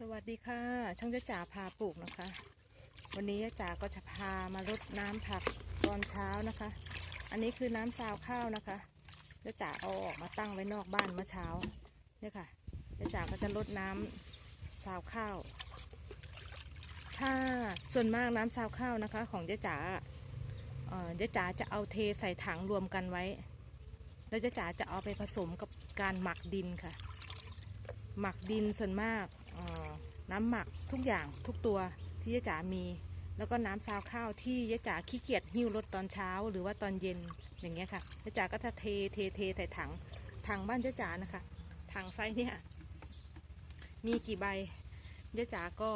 สวัสดีค่ะ ช่างจ้าจ๋าพาปลูกนะคะ วันนี้จ้าจ๋าก็จะพามารดน้ำผักตอนเช้านะคะ อันนี้คือน้ำซาวข้าวนะคะจ้าจ๋าเอาออกมาตั้งไว้นอกบ้านเมื่อเช้าเนี่ยค่ะจ้าจ๋าก็จะรดน้ำซาวข้าว ถ้าส่วนมากน้ำซาวข้าวนะคะ ของจ้าจ๋าเอ่อจ้าจ๋าจะเอาเทใส่ถังรวมกันไว้ แล้วจ้าจ๋าจะเอาไปผสมกับการหมักดินค่ะ หมักดินส่วนมาก น้ำหมักทุกอย่างทุกตัวที่ยะจ๋ามี แล้วก็น้ำซาวข้าวที่ยะจ๋าขี้เกียจหิ้วรถตอนเช้า หรือว่าตอนเย็นอย่างเงี้ยค่ะยะจ๋าก็จะเทเทเทใส่ถังถังบ้านยะจ๋านะคะถังไซเนี่ยมีกี่ใบยะจ๋าก็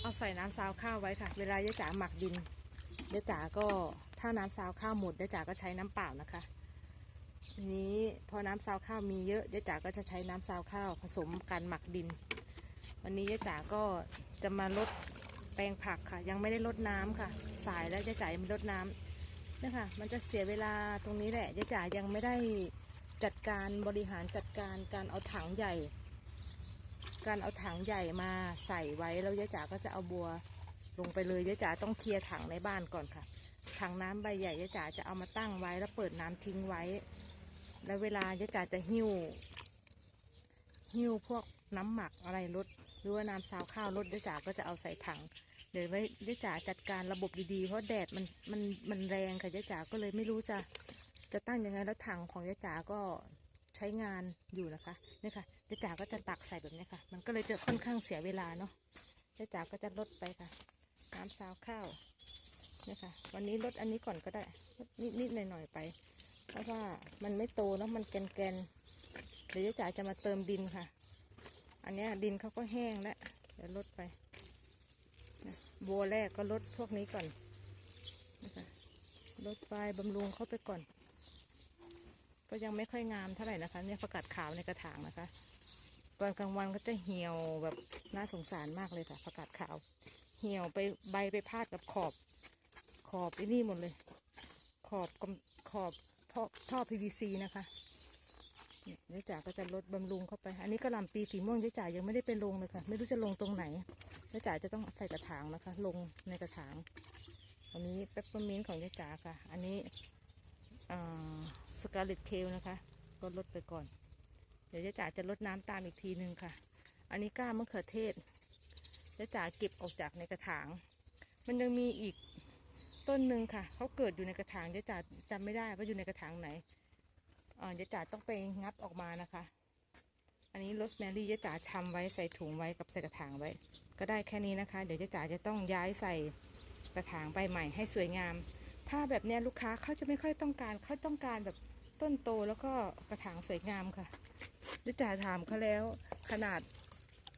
เอาใส่น้ำซาวข้าวไว้ค่ะ เวลายะจ๋าหมักดินยะจ๋าก็ถ้าน้ำซาวข้าวหมดยะจ๋าก็ใช้น้ำเปล่านะคะ ทีนี้พอน้ำซาวข้าวมีเยอะยะจ๋าก็จะใช้น้ำซาวข้าวผสมกันหมักดิน วันนี้ยะจ๋าก็จะมาลดแปลงผักค่ะ ยังไม่ได้ลดน้ำค่ะ สายแล้วยะจ๋ายังไม่ลดน้ำเนี่ยค่ะมันจะเสียเวลาตรงนี้แหละยะจ๋ายังไม่ได้จัดการบริหารจัดการการเอาถังใหญ่ การเอาถังใหญ่มาใส่ไว้แล้วยะจ๋าก็จะเอาบัวลงไปเลยยะจ๋าต้องเคลียร์ถังในบ้านก่อนค่ะถังน้ำใบใหญ่ยะจ๋าจะเอามาตั้งไว้แล้วเปิดน้ำทิ้งไว้ แล้วเวลายะจ๋าจะหิ้ว หิ้วพวกน้ำหมักอะไรลดหรือว่าน้ำซาวข้าวลดยะจ๋าก็จะเอาใส่ถัง เดี๋ยวไว้ยะจ๋าจัดการระบบดีๆ เพราะแดดมันมันมันแรงค่ะยะจ๋าก็เลยไม่รู้จะจะตั้งยังไงแล้วถังของยะจ๋าก็ใช้งานอยู่นะคะนี่ค่ะยะจ๋าก็จะตักใส่แบบนี้ค่ะ มันก็เลยจะค่อนข้างเสียเวลาเนาะยะจ๋าก็จะลดไปค่ะ น้ำซาวข้าวนี่ค่ะ วันนี้ลดอันนี้ก่อนก็ได้ลดนิดๆหน่อยๆไป เพราะว่ามันไม่โตแล้วมันแกนๆเดี๋ยวยายจ๋าจะมาเติมดินค่ะ อันนี้ดินเขาก็แห้งแล้วเดี๋ยวลดไปบัวแรกก็ลดพวกนี้ก่อนนะคะลดไปบำรุงเข้าไปก่อน ก็ยังไม่ค่อยงามเท่าไหร่นะคะ เนี่ยประกาศขาวในกระถางนะคะตอนกลางวันก็จะเหี่ยวแบบน่าสงสารมากเลยค่ะประกาศขาว เหี่ยวไปใบไปพาดกับขอบ ขอบไอ้นี่หมดเลย ขอบขอบ ท่อท่อ PVC นะคะเนี่ยยายจ๋าก็จะลดบำรุงเข้าไป อันนี้กระหล่ำปีสีม่วงยายจ๋ายังไม่ได้ไปลงเลยค่ะไม่รู้จะลงตรงไหนยายจ๋าจะต้องใส่กระถางนะคะ ลงในกระถางอันนี้เปปเปอร์มินต์ของยายจ๋าค่ะ อันนี้สกาเลตเคลนะคะ ก็ลดไปก่อน เดี๋ยวยายจ๋าจะลดน้ำตามอีกทีนึงค่ะ อันนี้ก้ามะเขือเทศยายจ๋าเก็บออกจากในกระถาง มันยังมีอีก ต้นหนึ่งค่ะเขาเกิดอยู่ในกระถางเจจ๋าจำไม่ได้ว่าอยู่ในกระถางไหนอ่าเจจ๋าต้องไปงัดออกมานะคะ อันนี้โรสแมรี่เจจ๋าชำไว้ใส่ถุงไว้กับใส่กระถางไว้ ก็ได้แค่นี้นะคะ เดี๋ยวเจจ๋าจะต้องย้ายใส่กระถางใบใหม่ให้สวยงาม ถ้าแบบเนี้ยลูกค้าเขาจะไม่ค่อยต้องการเขาต้องการแบบต้นโตแล้วก็กระถางสวยงามค่ะเจจ๋าถามเขาแล้วขนาด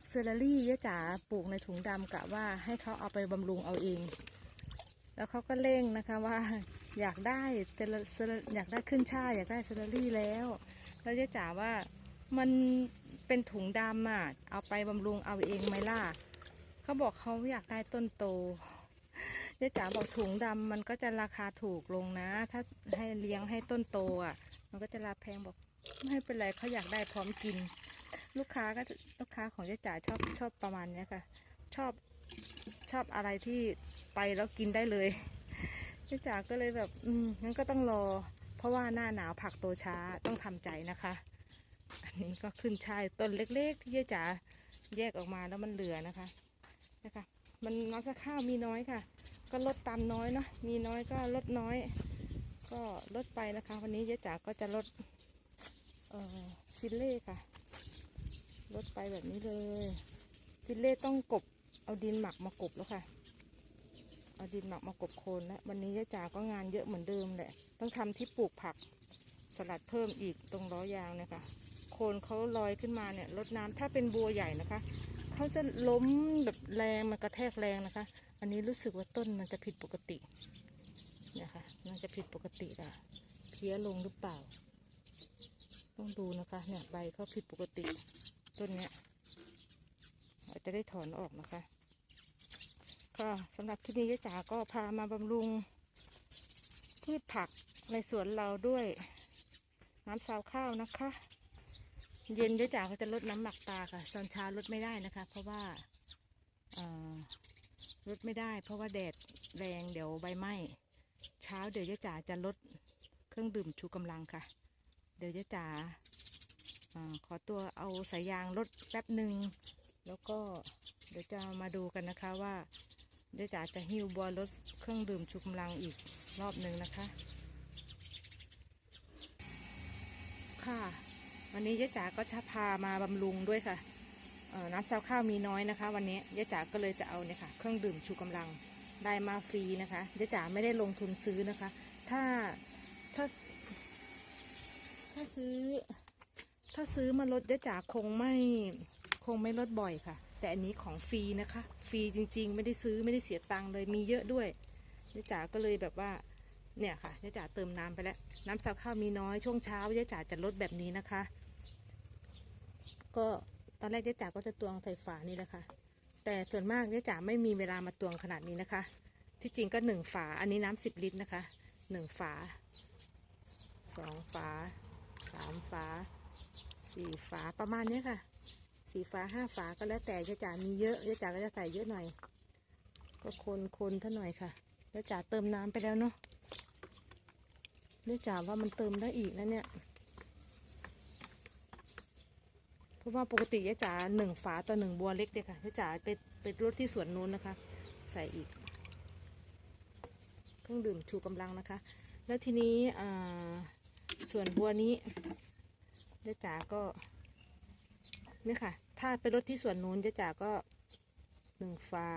เซอร์รี่เจจ๋าปลูกในถุงดำกะว่าให้เขาเอาไปบำรุงเอาเอง แล้วเขาก็เร่งนะคะว่าอยากได้เซลเซลอยากได้ขึ้นช่ายอยากได้เซลลรี่แล้ว แล้วเจ๊จ๋าว่ามันเป็นถุงดำอะเอาไปบำรุงเอาเองไหมล่ะเขาบอกเขาอยากได้ต้นโตเจ๊จ๋าบอกถุงดำมันก็จะราคาถูกลงนะ ถ้าให้เลี้ยงให้ต้นโตอะ มันก็จะราแพงบอกไม่เป็นไรเขาอยากได้พร้อมกิน ลูกค้าก็ลูกค้าของเจ๊จ๋าชอบชอบประมาณเนี้ยค่ะ ชอบชอบอะไรที่ ไปแล้วกินได้เลยเจ๊จ๋าก็เลยแบบ อืมงั้นก็ต้องรอ เพราะว่าหน้าหนาวผักโตช้าต้องทำใจนะคะ อันนี้ก็ขึ้นชายต้นเล็ก ๆ ที่เจ๊จ๋าแยกออกมาแล้วมันเหลือนะคะนะคะ มันน้ำจะข้าวมีน้อยค่ะ ก็ลดตามน้อยเนาะมีน้อยก็ลดน้อย ก็ลดไปนะคะ วันนี้เจ๊จ๋าก็จะลดเอ่อฟิลเล่ค่ะลดไปแบบนี้เลยฟิลเล่ต้องกบเอาดินหมักมากบแล้วค่ะ เอาดินหมักมากบโคนแล้ววันนี้ยายจ๋าก็งานเยอะเหมือนเดิมแหละ ต้องทำที่ปลูกผักสลัดเพิ่มอีกตรงล้อยางนี่ยค่ะโคนเขาลอยขึ้นมาเนี่ยรดน้ำถ้าเป็นบัวใหญ่นะคะเขาจะล้มแบบแรงมันกระแทกแรงนะคะ อันนี้รู้สึกว่าต้นมันจะผิดปกตินี่ยค่ะมันจะผิดปกติอะเพี้ยลงหรือเปล่า ต้องดูนะคะ เนี่ยใบเขาผิดปกติ ต้นเนี้ยเราจะได้ถอนออกนะคะ ค่ะสำหรับที่นี้จ๋าก็พามาบำรุงพืชผักในสวนเราด้วย น้ำซาวข้าวนะคะ เย็นยะจ๋าก็จะลดน้ำหมักปลาค่ะตอนเช้าลดไม่ได้นะคะ เพราะว่าลดไม่ได้ เพราะว่าแดดแรงเดี๋ยวใบไหม้เช้าเดี๋ยวยะจ๋าจะลดเครื่องดื่มชูกำลังค่ะ เดี๋ยวยะจ๋าอขอตัวเอาสายยางลดแป๊บหนึ่งแล้วก็เดี๋ยวจะมาดูกันนะคะว่า เดี๋ยวจ๋าจะหิ้วบัวลดเครื่องดื่มชูกำลังอีกรอบหนึ่งนะคะ ค่ะ วันนี้ยะจ๋าก็จะพามาบำรุงด้วยค่ะน้ำซาวข้าวมีน้อยนะคะ วันนี้ยะจ๋าก็เลยจะเอาเนี่ยค่ะ เครื่องดื่มชูกำลังได้มาฟรีนะคะยะจ๋าไม่ได้ลงทุนซื้อนะคะ ถ้าถ้า ถ้าซื้อ ถ้าซื้อมาลดยะจ๋าคงไม่ คงไม่ลดบ่อยค่ะ แต่อันนี้ของฟรีนะคะ ฟรีจริง ๆ ไม่ได้ซื้อไม่ได้เสียตังค์เลยมีเยอะด้วยยะจ๋าก็เลยแบบว่าเนี่ยค่ะยะจ๋าเติมน้ำไปแล้ว น้ำซาวข้าวมีน้อยช่วงเช้ายะจ๋าจะลดแบบนี้นะคะ ก็ตอนแรกยะจ๋าก็จะตวงใส่ฝานี่แหละค่ะ แต่ส่วนมากยะจ๋าไม่มีเวลามาตวงขนาดนี้นะคะ ที่จริงก็หนึ่งฝาอันนี้น้ำสิบลิตรนะคะหนึ่งฝาสองฝาสามฝาสี่ฝาประมาณนี้ค่ะ สี่ฝาห้าฝาก็แล้วแต่ยะจ๋ามีเยอะยะจ๋าก็จะใส่เยอะหน่อย ก็คนคนท่าหน่อยค่ะยะจ๋าเติมน้ำไปแล้วเนาะเนื่องจากว่ามันเติมได้อีกนะเนี่ยเพราะว่าปกติยะจ๋าหนึ่งฝาต่อหนึ่งบัวเล็กเดียค่ะยะจ๋าไปไปรถที่สวนนู้นนะคะ ใส่อีก เครื่องดื่มชูกำลังนะคะ แล้วทีนี้อ่าส่วนบัวนี้ยะจ๋าก็ นี่ค่ะ ถ้าไปรถที่สวนนู้นยะจ๋าก็หนึ่งฝา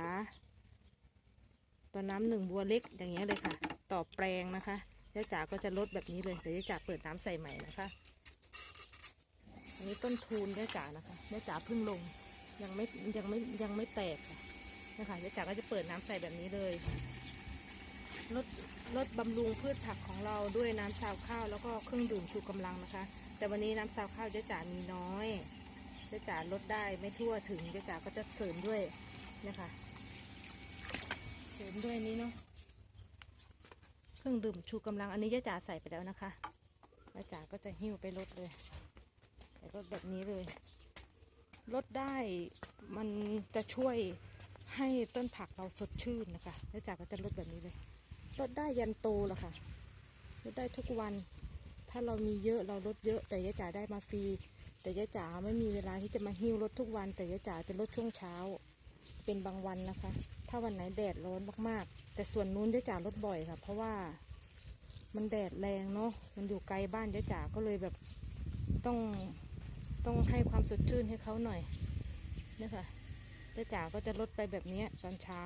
ต่อน้ำหนึ่งบัวเล็กอย่างเงี้ยเลยค่ะ ต่อแปลงนะคะยะจ๋าก็จะลดแบบนี้เลยเดี๋ยวยะจ๋าเปิดน้ำใส่ใหม่นะคะอันนี้ต้นทูนยะจ๋านะคะยะจ๋าเพิ่งลงยังไม่ยังไม่ยังไม่แตกค่ะนะคะยะจ๋าก็จะเปิดน้ำใส่แบบนี้เลยลดลดบำรุงพืชผักของเราด้วยน้ำซาวข้าวแล้วก็เครื่องดื่มชูกำลังนะคะ แต่วันนี้น้ำซาวข้าวยะจ๋ามีน้อย ยะจ๋าลดได้ไม่ทั่วถึงยะจ๋าก็จะเสริมด้วยนะคะเสริมด้วยนี้เนาะเครื่องดื่มชูกำลังอันนี้ยะจ๋าใส่ไปแล้วนะคะยะจ๋าก็จะหิ้วไปลดเลยไปลดแบบนี้เลยลดได้มันจะช่วยให้ต้นผักเราสดชื่นนะคะยะจ๋าก็จะลดแบบนี้เลยลดได้ยันโตแล้วค่ะลดได้ทุกวัน ถ้าเรามีเยอะเราลดเยอะแต่ยะจ๋าได้มาฟรี แต่ยะจ๋าไม่มีเวลาที่จะมาหิ้วลดทุกวัน แต่ยะจ๋าจะลดช่วงเช้า เป็นบางวันนะคะ ถ้าวันไหนแดดร้อนมากๆ แต่ส่วนนู้นยะจ๋าลดบ่อยค่ะ เพราะว่ามันแดดแรงเนาะมันอยู่ไกลบ้านยะจ๋าก็เลยแบบต้องต้องให้ความสดชื่นให้เขาหน่อยนี่ค่ะยะจ๋าก็จะลดไปแบบนี้ตอนเช้า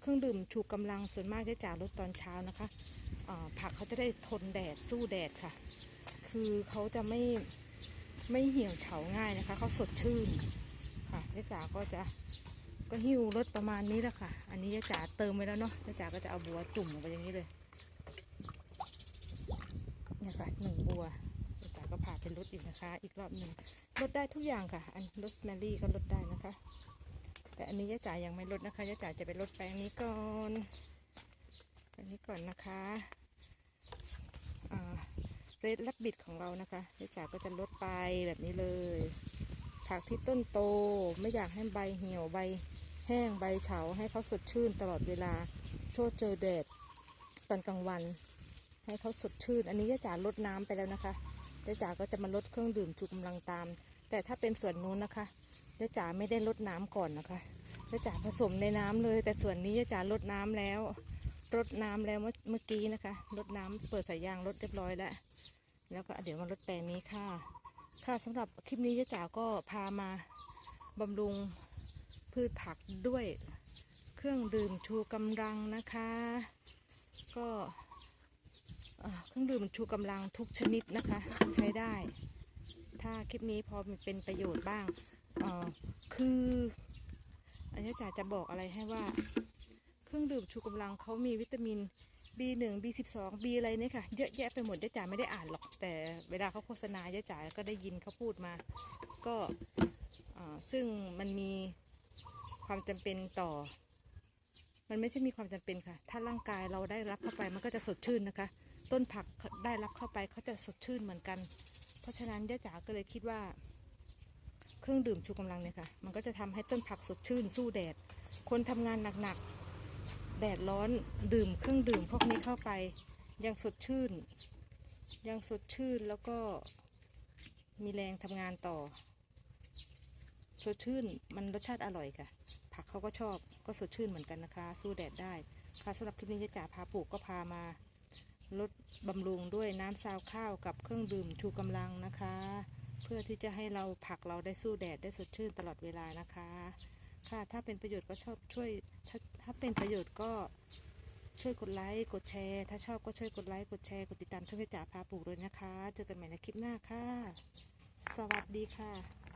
เครื่องดื่มชูกำลังส่วนมากยะจ๋าลดตอนเช้านะคะผักเขาจะได้ทนแดดสู้แดดค่ะ คือเขาจะไม่ไม่เหี่ยวเฉาง่ายนะคะเขาสดชื่นค่ะยะจ๋าก็จะก็หิ้วรถประมาณนี้แหละค่ะ อันนี้ยะจ๋าเติมไว้แล้วเนาะยะจ๋าก็จะเอาบัวจุ่มลงไปอย่างนี้เลยเนี่ยค่ะหนึ่งบัวยะจ๋าก็พาไปลดอีกนะคะ อีกรอบหนึ่งลดได้ทุกอย่างค่ะ อันรสแมรี่ก็ลดได้นะคะ แต่อันนี้ยะจ๋ายังไม่ลดนะคะยะจ๋าจะไปลดแปลงนี้ก่อนอันนี้ก่อนนะคะ เรดลับบิดของเรานะคะยะจ๋าก็จะลดไปแบบนี้เลย ผักที่ต้นโตไม่อยากให้ใบเหี่ยวใบแห้งใบเฉาให้เขาสดชื่นตลอดเวลาโชดเจอแดดตอนกลางวัน ให้เขาสดชื่น อันนี้ยะจ๋าลดน้ำไปแล้วนะคะยะจ๋าก็จะมาลดเครื่องดื่มชูกำลังตาม แต่ถ้าเป็นส่วนนู้นนะคะยะจ๋าไม่ได้ลดน้ำก่อนนะคะยะจ๋าผสมในน้ำเลย แต่ส่วนนี้ยะจ๋าลดน้ำแล้ว ลดน้ำแล้วเมื่อกี้นะคะลดน้ำเปิดสายยางลดเรียบร้อยแล้ว แล้วก็เดี๋ยวมาลดแปลงนี้ค่ะ ค่ะสำหรับคลิปนี้ยะจ๋าก็พามาบำรุงพืชผักด้วยเครื่องดื่มชูกำลังนะคะ ก็เครื่องดื่มชูกำลังทุกชนิดนะคะ ใช้ได้ ถ้าคลิปนี้พอเป็นประโยชน์บ้างอ่อคืออันนี้จ๋าจะบอกอะไรให้ว่า เครื่องดื่มชูกำลังเขามีวิตามิน B1 B12 B อะไรเนี่ยค่ะ เยอะแยะไปหมดยะจ๋าไม่ได้อ่านหรอก แต่เวลาเขาโฆษณายะจ๋าก็ได้ยินเขาพูดมา ก็ซึ่งมันมีความจำเป็นต่อ มันไม่ใช่มีความจำเป็นค่ะ ถ้าร่างกายเราได้รับเข้าไปมันก็จะสดชื่นนะคะ ต้นผักได้รับเข้าไปเขาจะสดชื่นเหมือนกัน เพราะฉะนั้นย่าจ๋าก็เลยคิดว่า เครื่องดื่มชูกำลังเนี่ยค่ะ มันก็จะทำให้ต้นผักสดชื่นสู้แดด คนทำงานหนักๆ แดดร้อนดื่มเครื่องดื่มพวกนี้เข้าไป ยังสดชื่น ยังสดชื่นแล้วก็มีแรงทำงานต่อ สดชื่นมันรสชาติอร่อยค่ะ ผักเขาก็ชอบก็สดชื่นเหมือนกันนะคะ สู้แดดได้ ค่ะสำหรับคลิปนี้ยายจ๋าพาปลูกก็พามาลดบำรุงด้วยน้ำซาวข้าวกับเครื่องดื่มชูกำลังนะคะ เพื่อที่จะให้เราผักเราได้สู้แดดได้สดชื่นตลอดเวลานะคะ ค่ะถ้าเป็นประโยชน์ก็ชอบช่วย ถ้าเป็นประโยชน์ก็ช่วยกดไลค์ กดแชร์ ถ้าชอบก็ช่วยกดไลค์ กดแชร์ กดติดตามช่องยายจ๋าพาปลูกด้วยนะคะ เจอกันใหม่ในคลิปหน้าค่ะ สวัสดีค่ะ